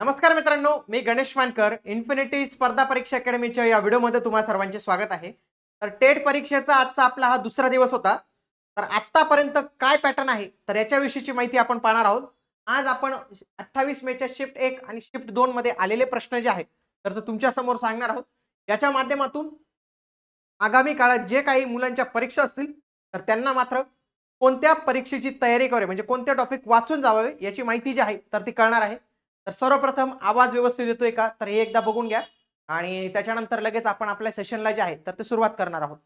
नमस्कार मित्रांनो मी गणेश मानकर. इन्फिनिटी स्पर्धा परीक्षा अकॅडमीच्या या व्हिडिओमध्ये तुम्हा सर्वांचे स्वागत आहे. तर टेट परीक्षेचा आजचा आपला हा दुसरा दिवस होता. तर आत्तापर्यंत काय पॅटर्न आहे? तर याच्याविषयीची माहिती आपण पाहणार आहोत. आज आपण अठ्ठावीस मेच्या शिफ्ट एक आणि शिफ्ट दोन मध्ये आलेले प्रश्न जे आहेत तर ते तुमच्यासमोर सांगणार आहोत. याच्या माध्यमातून आगामी काळात जे काही मुलांच्या परीक्षा असतील तर त्यांना मात्र कोणत्या परीक्षेची तयारी करावी? म्हणजे कोणत्या टॉपिक वाचून जावावे याची माहिती जी आहे तर ती कळणार आहे. तर सर्वप्रथम आवाज व्यवस्थित येतोय का? तर हे एकदा बघून घ्या. आणि त्याच्यानंतर लगेच आपण आपल्या सेशनला जे आहे तर ते सुरुवात करणार आहोत.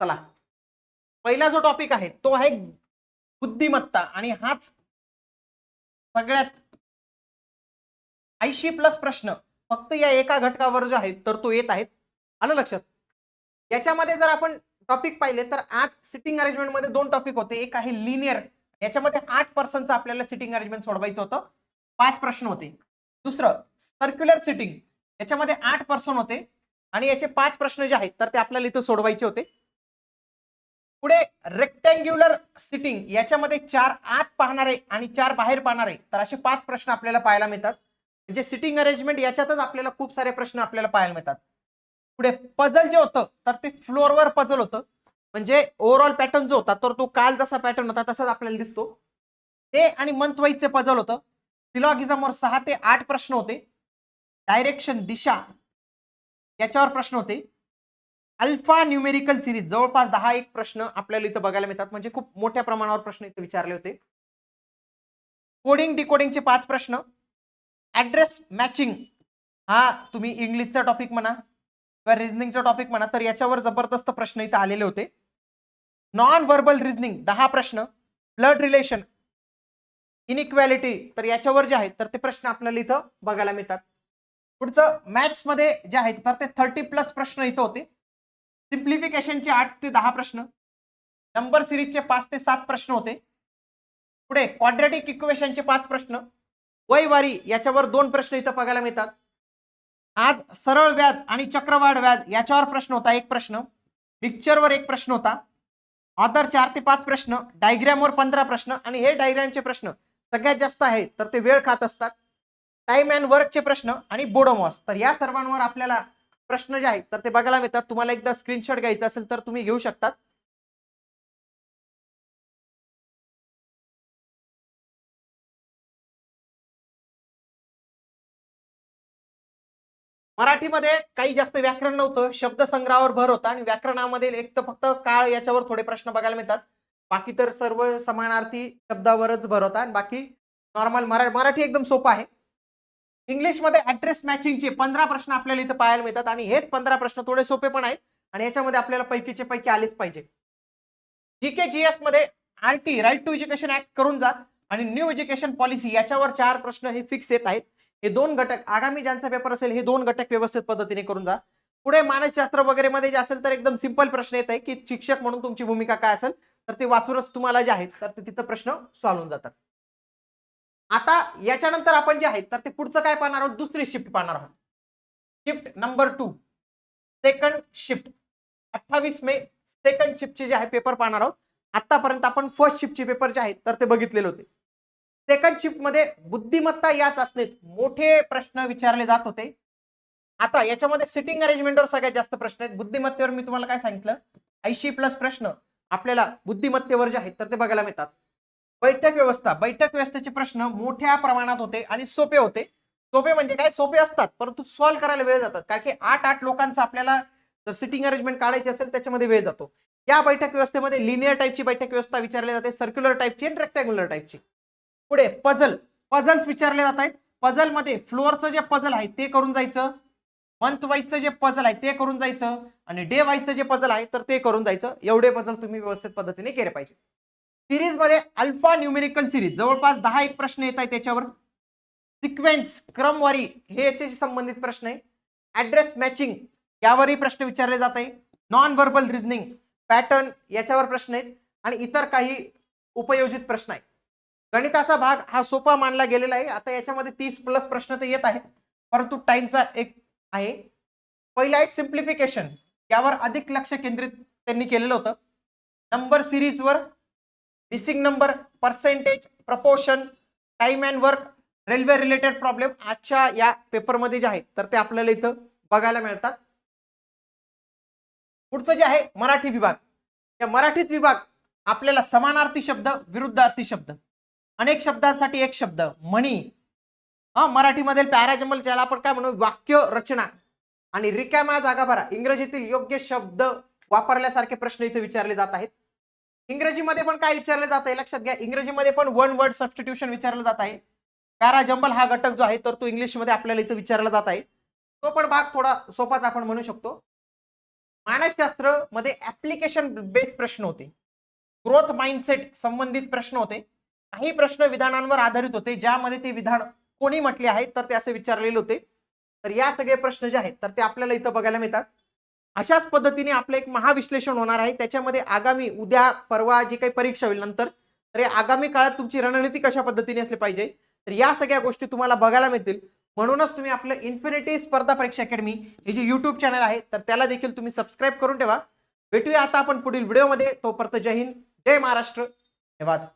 चला. पहिला जो टॉपिक आहे तो आहे बुद्धिमत्ता. आणि हाच सगळ्यात ऐंशी प्लस प्रश्न. फक्त या एका घटकावर जो आहे तर तो येत आहेत आलं लक्षात? याच्यामध्ये जर आपण टॉपिक पाहिले तर आज सिटिंग अरेंजमेंटमध्ये दोन टॉपिक होते. एक आहे लिनियर याच्यामध्ये आठ पर्सनचं आपल्याला सिटिंग अरेंजमेंट सोडवायचं होतं. पाच प्रश्न होते. दुसरं सर्क्युलर सिटिंग याच्यामध्ये आठ पर्सन होते. आणि याचे पाच प्रश्न जे आहेत तर ते आपल्याला इथं सोडवायचे होते. पुढे रेक्टँग्युलर सिटिंग याच्यामध्ये चार आत पाहणारे आणि चार बाहेर पाहणारे तर असे पाच प्रश्न आपल्याला पाहायला मिळतात. म्हणजे सिटिंग अरेंजमेंट याच्यातच आपल्याला खूप सारे प्रश्न आपल्याला पाहायला मिळतात. पुढे पझल जे होतं तर ते फ्लोअरवर पझल होतं. म्हणजे ओव्हरऑल पॅटर्न जो होता तर तो काल जसा पॅटर्न होता तसाच आपल्याला दिसतो. ते आणि मंथ वाईजचे पझल होतं सिलॉगिझमवर सहा ते आठ प्रश्न होते. डायरेक्शन दिशा याच्यावर प्रश्न होते. अल्फा न्यूमेरिकल सिरीज जवळपास दहा एक प्रश्न आपल्याला इथं बघायला मिळतात. म्हणजे खूप मोठ्या प्रमाणावर प्रश्न इथे विचारले होते. कोडिंग डिकोडिंगचे पाच प्रश्न. ऍड्रेस मॅचिंग हा तुम्ही इंग्लिशचा टॉपिक म्हणा किंवा रिझनिंगचा टॉपिक म्हणा तर याच्यावर जबरदस्त प्रश्न इथं आलेले होते. नॉन व्हर्बल रिझनिंग दहा प्रश्न. ब्लड रिलेशन इनइक्वॅलिटी तर याच्यावर जे आहेत तर ते प्रश्न आपल्याला इथं बघायला मिळतात. पुढचं मॅथ्समध्ये जे आहेत तर ते थर्टी प्लस प्रश्न इथं होते. सिम्प्लिफिकेशनचे आठ ते दहा प्रश्न. नंबर सिरीजचे पाच ते सात प्रश्न होते. पुढे क्वाड्रेटिक इक्वेशनचे पाच प्रश्न. वयवारी याच्यावर दोन प्रश्न इथं बघायला मिळतात. आज सरळ व्याज आणि चक्रवाढ व्याज याच्यावर प्रश्न होता एक प्रश्न. पिक्चरवर एक प्रश्न होता. ऑदर चार ते पाच प्रश्न डायग्रॅमवर पंधरा प्रश्न आणि हे डायग्रॅमचे प्रश्न. सगळ्यात जास्त आहे तर ते वेळ खात असतात. टाइम अँड वर्कचे प्रश्न आणि बोडोमॉस. तर या सर्वांवर आपल्याला प्रश्न जे आहेत तर ते बघायला मिळतात. तुम्हाला एकदा स्क्रीनशॉट घ्यायचा असेल तर तुम्ही घेऊ शकतात. मराठीमध्ये काही जास्त व्याकरण नव्हतं शब्दसंग्रहावर भर होता आणि व्याकरणामध्ये एक तर फक्त काळ याच्यावर थोडे प्रश्न बघायला मिळतात. बाकी तर सर्व समानार्थी शब्दावरच भर होता आणि बाकी नॉर्मल मरा मराठी एकदम सोपं आहे. इंग्लिशमध्ये ऍड्रेस मॅचिंगचे पंधरा प्रश्न आपल्याला इथं पाहायला मिळतात आणि हेच पंधरा प्रश्न थोडे सोपे पण आहेत आणि याच्यामध्ये आपल्याला पैकीचे पैकी आलेच पाहिजे. जी के जी एसमध्ये R T right to education act करून जा आणि न्यू एज्युकेशन पॉलिसी याच्यावर चार प्रश्न हे फिक्स येत आहेत. हे दोन घटक आगामी ज्यांचा पेपर असेल हे दोन घटक व्यवस्थित पद्धतीने करून जा. पुढे मानसशास्त्र वगैरे मध्ये जे असेल तर एकदम सिंपल प्रश्न येत आहे की शिक्षक म्हणून तुमची भूमिका काय असेल तर ते वाचूनच तुम्हाला जे आहेत तर ते तिथं प्रश्न सॉल्व होऊन जातात. आता याच्यानंतर आपण जे आहेत तर ते पुढचं काय पाहणार आहोत? दुसरी शिफ्ट पाहणार आहोत. Shift number two second shift अठ्ठावीस मे सेकंड शिफ्टचे जे आहे पेपर पाहणार आहोत. आतापर्यंत आपण फर्स्ट शिफ्टचे पेपर जे आहेत तर ते बघितलेले होते. सेकंड शिफ्टमध्ये बुद्धिमत्ता या चाचणीत मोठे प्रश्न विचारले जात होते. आता याच्यामध्ये सिटिंग अरेंजमेंटवर सगळ्यात जास्त प्रश्न आहेत. बुद्धिमत्तेवर मी तुम्हाला काय सांगितलं? ऐंशी प्लस प्रश्न आपल्याला बुद्धिमत्तेवर जे आहेत तर ते बघायला मिळतात. बैठक व्यवस्था बैठक व्यवस्थेचे प्रश्न मोठ्या प्रमाणात होते आणि सोपे होते. सोपे म्हणजे काय? सोपे असतात परंतु सॉल्व्ह करायला वेळ जातात. कारण की आठ आठ लोकांचं आपल्याला जर सिटिंग अरेंजमेंट काढायची असेल त्याच्यामध्ये वेळ जातो. या बैठक व्यवस्थेमध्ये लिनियर टाईपची बैठक व्यवस्था विचारली जाते सर्क्युलर टाईपची आणि रेक्टॅग्युलर टाईपची पुढे पझल पझल्स विचारले जात आहेत. पझलमध्ये फ्लोअरचं जे पझल आहे ते करून जायचं. मंथ वाईजचं जे पझल आहे ते करून जायचं. आणि डे वाईजचं जे पझल आहे तर ते करून जायचं. एवढे पझल तुम्ही व्यवस्थित पद्धतीने केले पाहिजे. सिरीजमध्ये अल्फा न्यूमेरिकल सिरीज जवळपास दहा एक प्रश्न येत आहेत त्याच्यावर. सिक्वेन्स क्रमवारी हे याच्याशी संबंधित प्रश्न आहे. ॲड्रेस मॅचिंग यावरही प्रश्न विचारले जात आहे. नॉन व्हर्बल रिझनिंग पॅटर्न याच्यावर प्रश्न आहेत. आणि इतर काही उपयोजित प्रश्न आहेत. गणिताचा भाग हा सोपा मानला गेलेला आहे. आता याच्यामध्ये तीस प्लस प्रश्न तर येत आहेत. परंतु टाइमचा एक आहे. पहिलं आहे सिम्प्लिफिकेशन यावर अधिक लक्ष केंद्रित त्यांनी केलेलं होतं. Number सिरीजवर missing number percentage proportion time and work railway related problem आजच्या या पेपरमध्ये जे आहेत तर ते आपल्याला इथं बघायला मिळतात. पुढचं जे आहे मराठी विभाग. या मराठीत विभाग आपल्याला समानार्थी शब्द विरुद्धार्थी शब्द. अनेक शब्दांसाठी एक शब्द म्हणी हा मराठीमधील पॅराजमल ज्याला आपण काय म्हणू वाक्य रचना. आणि रिकाम्या जागा भरा. इंग्रजीतील योग्य शब्द वापरल्यासारखे प्रश्न इथे विचारले जात आहेत. इंग्रजीमध्ये पण काय विचारले जात आहे? लक्षात घ्या इंग्रजीमध्ये पण वन वर्ड सबस्टिट्यूशन विचारलं जात आहे. पॅराजम्बल हा घटक जो आहे तर तो इंग्लिशमध्ये आपल्याला इथं विचारला जात आहे. तो पण भाग थोडा सोपाच आपण म्हणू शकतो. मानसशास्त्रमध्ये ऍप्लिकेशन बेस्ड प्रश्न होते. ग्रोथ माइंडसेट संबंधित प्रश्न होते. काही प्रश्न विधानांवर आधारित होते ज्यामध्ये ते विधान कोणी म्हटले आहेत तर ते असे विचारलेले होते. तर या सगळे प्रश्न जे आहेत तर ते आपल्याला इथं बघायला मिळतात. अशाच पद्धतीने आपलं एक महाविश्लेषण होणार आहे. त्याच्यामध्ये आगामी उद्या परवा जी काही परीक्षा होईल नंतर तर आगामी काळात तुमची रणनीती कशा पद्धतीने असली पाहिजे? तर या सगळ्या गोष्टी तुम्हाला बघायला मिळतील. म्हणूनच तुम्ही आपलं इन्फिनिटी स्पर्धा परीक्षा अकॅडमी हे जे युट्यूब चॅनल आहे तर त्याला देखील तुम्ही सबस्क्राईब करून ठेवा. भेटूया आता आपण पुढील व्हिडिओमध्ये. तोपर्यंत जय हिंद जय महाराष्ट्र. धन्यवाद.